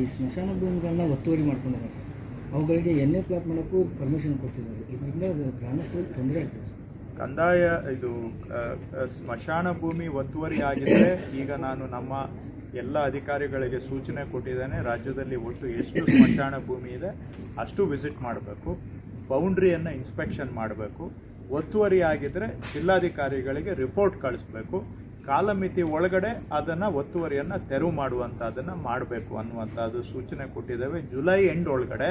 ಈ ಸ್ಮಶಾನ ಭೂಮಿಗಳನ್ನ ಒತ್ತುವರಿ ಮಾಡ್ಕೊಂಡಿದ್ದಾರೆ ಅವುಗಳಿಗೆ ಎಣ್ಣೆ ಪ್ಲಾಟ್ ಮಾಡೋಕ್ಕೂ ಪರ್ಮಿಷನ್ ಕೊಟ್ಟಿದ್ದಾರೆ. ಇದರಿಂದ ಗ್ರಾಮಸ್ಥರಿಗೆ ತೊಂದರೆ ಆಗ್ತದೆ. ಕಂದಾಯ, ಇದು ಸ್ಮಶಾನ ಭೂಮಿ ಒತ್ತುವರಿ ಆಗಿದ್ರೆ ಈಗ ನಾನು ನಮ್ಮ ಎಲ್ಲ ಅಧಿಕಾರಿಗಳಿಗೆ ಸೂಚನೆ ಕೊಟ್ಟಿದ್ದೇನೆ, ರಾಜ್ಯದಲ್ಲಿ ಒಟ್ಟು ಎಷ್ಟು ಸ್ಮಶಾನ ಭೂಮಿ ಇದೆ ಅಷ್ಟು ವಿಸಿಟ್ ಮಾಡಬೇಕು. ಬೌಂಡ್ರಿಯನ್ನು ಇನ್ಸ್ಪೆಕ್ಷನ್ ಮಾಡಬೇಕು. ಒತ್ತುವರಿ ಆಗಿದ್ದರೆ ಜಿಲ್ಲಾಧಿಕಾರಿಗಳಿಗೆ ರಿಪೋರ್ಟ್ ಕಳಿಸ್ಬೇಕು. ಕಾಲಮಿತಿ ಒಳಗಡೆ ಅದನ್ನು ಒತ್ತುವರಿಯನ್ನು ತೆರವು ಮಾಡುವಂಥದ್ದನ್ನು ಮಾಡಬೇಕು ಅನ್ನುವಂಥದ್ದು ಸೂಚನೆ ಕೊಟ್ಟಿದ್ದೇವೆ. ಜುಲೈ ಎಂಡ್ ಒಳಗಡೆ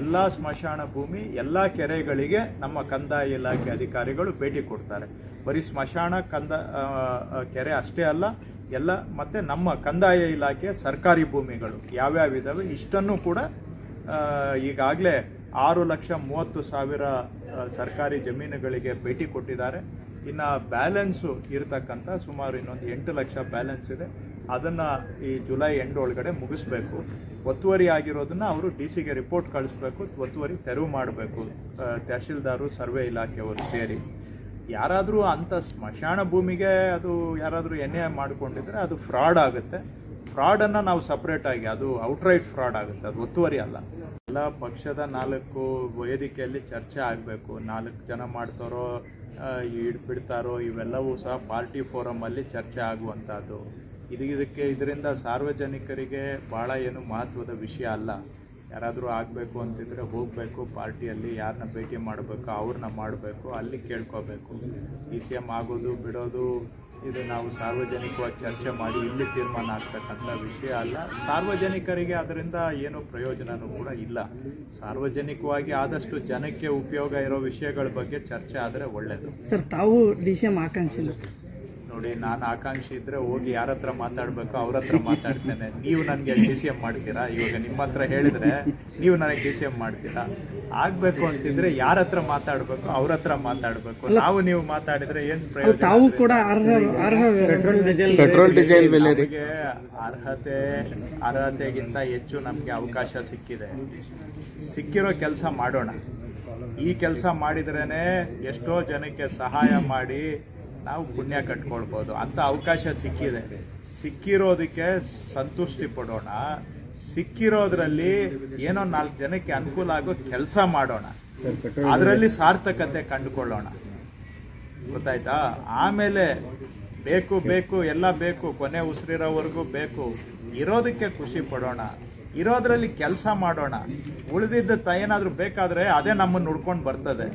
ಎಲ್ಲ ಸ್ಮಶಾನ ಭೂಮಿ, ಎಲ್ಲ ಕೆರೆಗಳಿಗೆ ನಮ್ಮ ಕಂದಾಯ ಇಲಾಖೆ ಅಧಿಕಾರಿಗಳು ಭೇಟಿ ಕೊಡ್ತಾರೆ. ಬರೀ ಸ್ಮಶಾನ, ಕಂದ ಕೆರೆ ಅಷ್ಟೇ ಅಲ್ಲ, ಎಲ್ಲ ಮತ್ತು ನಮ್ಮ ಕಂದಾಯ ಇಲಾಖೆ ಸರ್ಕಾರಿ ಭೂಮಿಗಳು ಯಾವ್ಯಾವ ಇದ್ದಾವೆ ಇಷ್ಟನ್ನು ಕೂಡ ಈಗಾಗಲೇ ಆರು ಲಕ್ಷ ಮೂವತ್ತು ಸಾವಿರ ಸರ್ಕಾರಿ ಜಮೀನುಗಳಿಗೆ ಭೇಟಿ ಕೊಟ್ಟಿದ್ದಾರೆ. ಇನ್ನು ಬ್ಯಾಲೆನ್ಸು ಇರತಕ್ಕಂಥ ಸುಮಾರು ಇನ್ನೊಂದು ಎಂಟು ಲಕ್ಷ ಬ್ಯಾಲೆನ್ಸ್ ಇದೆ. ಅದನ್ನು ಈ ಜುಲೈ ಎಂಡ್ ಒಳಗಡೆ ಮುಗಿಸ್ಬೇಕು. ಒತ್ತುವರಿ ಆಗಿರೋದನ್ನ ಅವರು ಡಿ ಸಿಗೆ ರಿಪೋರ್ಟ್ ಕಳಿಸ್ಬೇಕು. ಒತ್ತುವರಿ ತೆರವು ಮಾಡಬೇಕು. ತಹಶೀಲ್ದಾರು, ಸರ್ವೆ ಇಲಾಖೆಯವರು ಸೇರಿ. ಯಾರಾದರೂ ಅಂಥ ಸ್ಮಶಾನ ಭೂಮಿಗೆ ಅದು ಯಾರಾದರೂ ಎ ಮಾಡಿಕೊಂಡಿದ್ರೆ ಅದು ಫ್ರಾಡ್ ಆಗುತ್ತೆ. ಫ್ರಾಡನ್ನು ನಾವು ಸಪ್ರೇಟಾಗಿ ಅದು ಔಟ್ರೈಟ್ ಫ್ರಾಡ್ ಆಗುತ್ತೆ. ಅದು ಒತ್ತುವರಿ ಅಲ್ಲ. ಎಲ್ಲ ಪಕ್ಷದ ನಾಲ್ಕು ವೇದಿಕೆಯಲ್ಲಿ ಚರ್ಚೆ ಆಗಬೇಕು. ನಾಲ್ಕು ಜನ ಮಾಡ್ತಾರೋ ಬಿಡ್ತಾರೋ ಇವೆಲ್ಲವೂ ಸಹ ಪಾರ್ಟಿ ಫೋರಮಲ್ಲಿ ಚರ್ಚೆ ಆಗುವಂಥದ್ದು. ಇದು ಇದಕ್ಕೆ ಇದರಿಂದ ಸಾರ್ವಜನಿಕರಿಗೆ ಭಾಳ ಏನು ಮಹತ್ವದ ವಿಷಯ ಅಲ್ಲ. ಯಾರಾದರೂ ಆಗಬೇಕು ಅಂತಿದ್ರೆ ಹೋಗಬೇಕು, ಪಾರ್ಟಿಯಲ್ಲಿ ಯಾರನ್ನ ಭೇಟಿ ಮಾಡಬೇಕು, ಅವ್ರನ್ನ ಮಾಡಬೇಕು, ಅಲ್ಲಿ ಕೇಳ್ಕೋಬೇಕು. ಸಿ ಸಿ ಎಂ ಆಗೋದು, ಬಿಡೋದು ಇದು ನಾವು ಸಾರ್ವಜನಿಕವಾಗಿ ಚರ್ಚೆ ಮಾಡಿ ಇಲ್ಲಿ ತೀರ್ಮಾನ ಆಗ್ತಕ್ಕಂಥ ವಿಷಯ ಅಲ್ಲ. ಸಾರ್ವಜನಿಕರಿಗೆ ಅದರಿಂದ ಏನು ಪ್ರಯೋಜನನೂ ಕೂಡ ಇಲ್ಲ. ಸಾರ್ವಜನಿಕವಾಗಿ ಆದಷ್ಟು ಜನಕ್ಕೆ ಉಪಯೋಗ ಇರೋ ವಿಷಯಗಳ ಬಗ್ಗೆ ಚರ್ಚೆ ಆದರೆ ಒಳ್ಳೆಯದು ಸರ್, ತಾವು ಡಿ ಸಿ ಎಂ ಆಕಾಂಕ್ಷಿ ನೋಡಿ ನಾನು ಆಕಾಂಕ್ಷಿ ಇದ್ರೆ ಹೋಗಿ ಯಾರ ಹತ್ರ ಮಾತಾಡಬೇಕು ಅವ್ರ ಹತ್ರ ಮಾತಾಡ್ತೇನೆ. ನೀವು ನನಗೆ ಡಿ ಸಿ ಎಂ ಮಾಡ್ತೀರಾ? ಇವಾಗ ನಿಮ್ಮ ಹತ್ರ ಹೇಳಿದ್ರೆ ನೀವು ನನಗೆ ಡಿ ಸಿ ಎಂ ಮಾಡ್ತೀರಾ? ಆಗ್ಬೇಕು ಅಂತಿದ್ರೆ ಯಾರ ಹತ್ರ ಮಾತಾಡಬೇಕು ಅವ್ರ ಹತ್ರ ಮಾತಾಡಬೇಕು. ನಾವು ನೀವು ಮಾತಾಡಿದ್ರೆ ಏನ್ ಪ್ರಯೋಜನ ನಮಗೆ ಅರ್ಹತೆ ಅರ್ಹತೆಗಿಂತ ಹೆಚ್ಚು ನಮಗೆ ಅವಕಾಶ ಸಿಕ್ಕಿದೆ. ಸಿಕ್ಕಿರೋ ಕೆಲಸ ಮಾಡೋಣ. ಈ ಕೆಲಸ ಮಾಡಿದ್ರೇನೆ ಎಷ್ಟೋ ಜನಕ್ಕೆ ಸಹಾಯ ಮಾಡಿ ನಾವು ಪುಣ್ಯ ಕಟ್ಕೊಳ್ಬೋದು. ಅಂತ ಅವಕಾಶ ಸಿಕ್ಕಿದೆ. ಸಿಕ್ಕಿರೋದಕ್ಕೆ ಸಂತುಷ್ಟಿ ಪಡೋಣ. ಸಿಕ್ಕಿರೋದ್ರಲ್ಲಿ ಏನೋ ನಾಲ್ಕು ಜನಕ್ಕೆ ಅನುಕೂಲ ಆಗೋ ಕೆಲಸ ಮಾಡೋಣ. ಅದರಲ್ಲಿ ಸಾರ್ಥಕತೆ ಕಂಡುಕೊಳ್ಳೋಣ. ಗೊತ್ತಾಯ್ತಾ? ಆಮೇಲೆ ಬೇಕು ಬೇಕು, ಎಲ್ಲ ಬೇಕು, ಕೊನೆ ಉಸಿರಿರೋವರೆಗೂ ಬೇಕು. ಇರೋದಕ್ಕೆ ಖುಷಿ ಪಡೋಣ. ಇರೋದ್ರಲ್ಲಿ ಕೆಲಸ ಮಾಡೋಣ. ಉಳಿದಿದ್ದ ಏನಾದರೂ ಬೇಕಾದ್ರೆ ಅದೇ ನಮ್ಮನ್ನು ಹುಡ್ಕೊಂಡು ಬರ್ತದೆ.